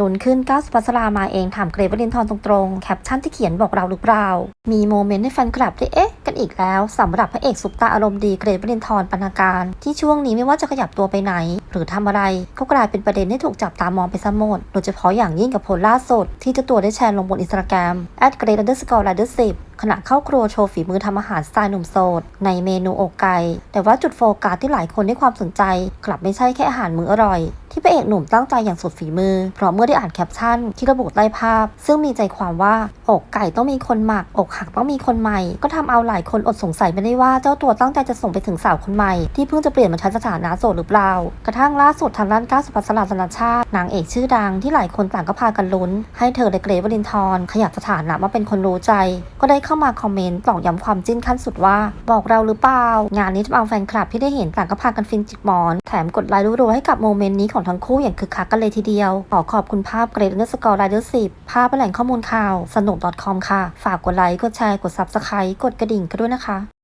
ลุ้นขึ้นก้าวสุภัสรามาเองถามเกรทวรินทอนตรงๆ แคปชั่นที่เขียนบอกเราหรือเปล่า มีโมเมนต์ให้แฟนคลับได้เอ๊ะ กันอีกแล้ว สำหรับพระเอกสุปตาอารมณ์ดีเกรทวรินทอนปนาการ ที่ช่วงนี้ไม่ว่าจะขยับตัวไปไหน หรือทำอะไร ก็กลายเป็นประเด็นที่ถูกจับตามองไปสมดโดยเฉพาะอย่างยิ่งกับผลล่าสุดที่เจ้าตัวได้แชร์ลงบนอินสตาแกรมแอด at g r เดอ underscore rider 10 ขณะเข้าครัวโชว์ฝีมือทำอาหารสไตล์หนุ่มโสดในเมนูอกไก่ แต่ว่าจุดโฟกัสที่หลายคนให้ความสนใจ กลับไม่ใช่แค่อาหารมื้ออร่อย ที่พระเอกหนุ่มตั้งใจอย่างสุดฝีมือ เพราะเมื่อได้อ่านแคปชั่นที่ระบุใต้ภาพ ซึ่งมีใจความว่าอกไก่ต้องมีคนหมัก อกหักต้องมีคนใหม่ ก็ทำเอาหลายคนอดสงสัยไม่ได้ว่าเจ้าตัวตั้งใจจะส่งไปถึงสาวคนใหม่ที่เพิ่งจะเปลี่ยนมาชั้นสถานะโสดหรือเปล่า กระทั่งล่าสุดทางด้านก้าวสุภัสสราสนชาตินางเอกชื่อดังที่หลายคนต่างก็พากันลุ้น ให้เธอและเกรทวรินทร์ขยับสถานะมาเป็นคนรู้ใจ ก็ได้เข้ามาคอมเมนต์ตอกย้ำความจิ้นขั้นสุดว่า บอกเราหรือเปล่างานนี้ทำเอาแฟนคลับที่ได้เห็นต่างก็พากันฟินจิกมอน แถมกดไลค์รัวๆให้กับโมเมนต์นี้ของทั้งคู่อย่างคึกคักกันเลยทีเดียว ขอขอบคุณภาพเกรดเนอสกอร์ไลเดอร์สิบภาพเป็นแหล่งข้อมูลข่าว สนุก .com ค่ะ ฝากกดไลค์กดแชร์กดซับสไครต์กดกระดิ่งกันด้วยนะคะ